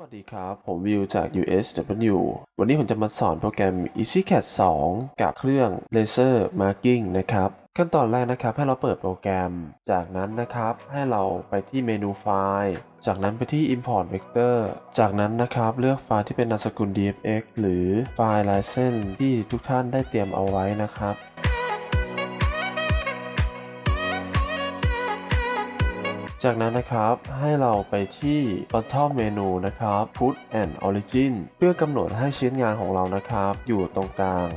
วัสดีครับ ผมวิวจาก USW วันนี้ผมจะมาสอนโปรแกรม EasyCAD 2 กับเครื่อง Laser Marking นะครับ ขั้นตอนแรกนะครับให้เราเปิดโปรแกรม จากนั้นนะครับให้เราไปที่เมนูไฟล์ จากนั้นไปที่ Import Vector จากนั้นนะครับเลือกไฟล์ที่เป็นนามสกุล DFX หรือไฟล์ลายเส้นที่ทุกท่านได้เตรียมเอาไว้นะครับ จากนั้นนะครับให้เราไปที่ bottom menu นะครับ put and origin เพื่อกำหนดให้ชิ้นงานของเรานะครับ อยู่ตรงกลาง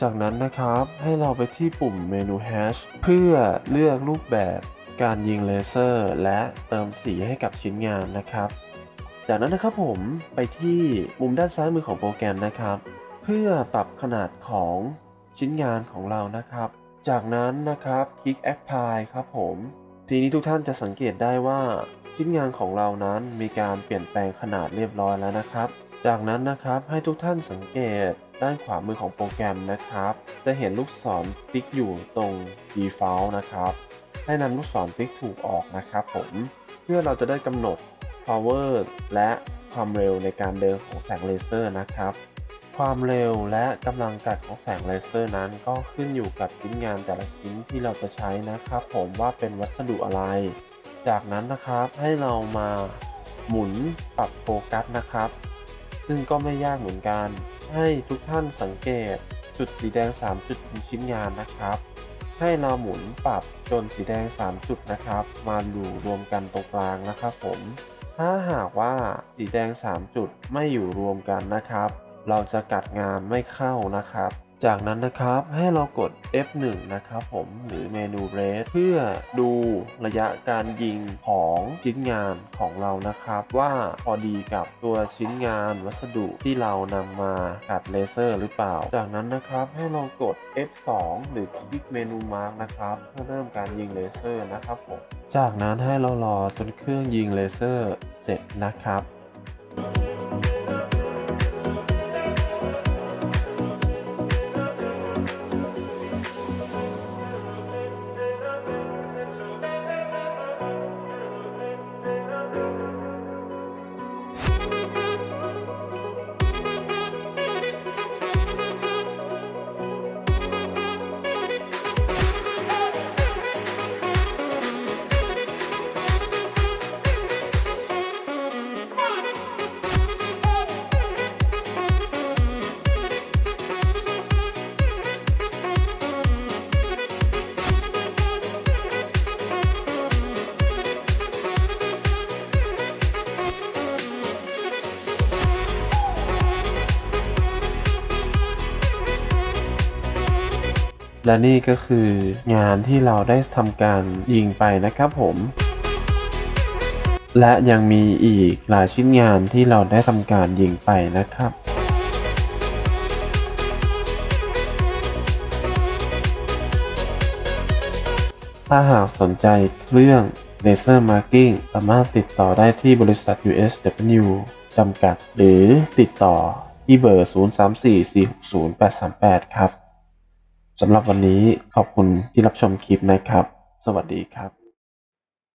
จากนั้นนะครับให้เราไปที่ปุ่มเมนู hash เพื่อเลือกรูปแบบการยิงเลเซอร์ และเติมสีให้กับชิ้นงานนะครับ จากนั้นนะครับผมไปที่มุมด้านซ้ายมือของโปรแกรมนะครับ เพื่อปรับขนาดของชิ้นงานของเรานะครับ จากนั้นนะครับคลิก apply ครับผม ทีนี้ทุกท่านจะสังเกตได้ว่าชิ้นงานของเรานั้นมีการเปลี่ยนแปลงขนาดเรียบร้อยแล้วนะครับ จากนั้นนะครับให้ทุกท่านสังเกตด้านขวามือของโปรแกรมนะครับ จะเห็นลูกศรติ๊กอยู่ตรง default นะครับ ให้นำลูกศรติ๊กถูกออกนะครับผมเพื่อเราจะได้กำหนด power และความเร็วในการเดินของแสงเลเซอร์นะครับ ความเร็วและกำลังกัดของแสงเลเซอร์นั้นก็ขึ้นอยู่กับชิ้นงานแต่ละชิ้นที่เราจะใช้นะครับ ผมว่าเป็นวัสดุอะไร จากนั้นนะครับให้เรามาหมุนปรับโฟกัสนะครับ ซึ่งก็ไม่ยากเหมือนกัน ให้ทุกท่านสังเกตจุดสีแดง 3 จุดบนชิ้นงานนะครับ ให้เราหมุนปรับจนสีแดง 3 จุดนะครับ มาอยู่รวมกันตรงกลางนะครับผมถ้าหากว่าสีแดง 3 จุดไม่อยู่รวมกันนะครับ เราจะกัดงานไม่เข้านะครับ จากนั้นนะครับให้เรากด F1 นะครับผมหรือเมนู Red เพื่อดูระยะการยิงของชิ้นงานของเรานะครับ ว่าพอดีกับตัวชิ้นงานวัสดุที่เรานำมากัดเลเซอร์หรือเปล่า จากนั้นนะครับให้เรากด F2 หรือคลิกเมนูมาร์กนะครับเพื่อเริ่มการยิงเลเซอร์นะครับผมจากนั้นให้เรารอจนเครื่องยิงเลเซอร์เสร็จนะครับ และนี่ก็คืองานที่เราได้ทำการยิงไปนะครับผม และยังมีอีกหลายชิ้นงานที่เราได้ทำการยิงไปนะครับถ้าหากสนใจเรื่อง Laser Marking สามารถติดต่อได้ที่บริษัท USW จำกัด หรือติดต่อที่เบอร์ 0344600838 ครับ สำหรับวันนี้ขอบคุณที่รับชมคลิปนะครับ สวัสดีครับ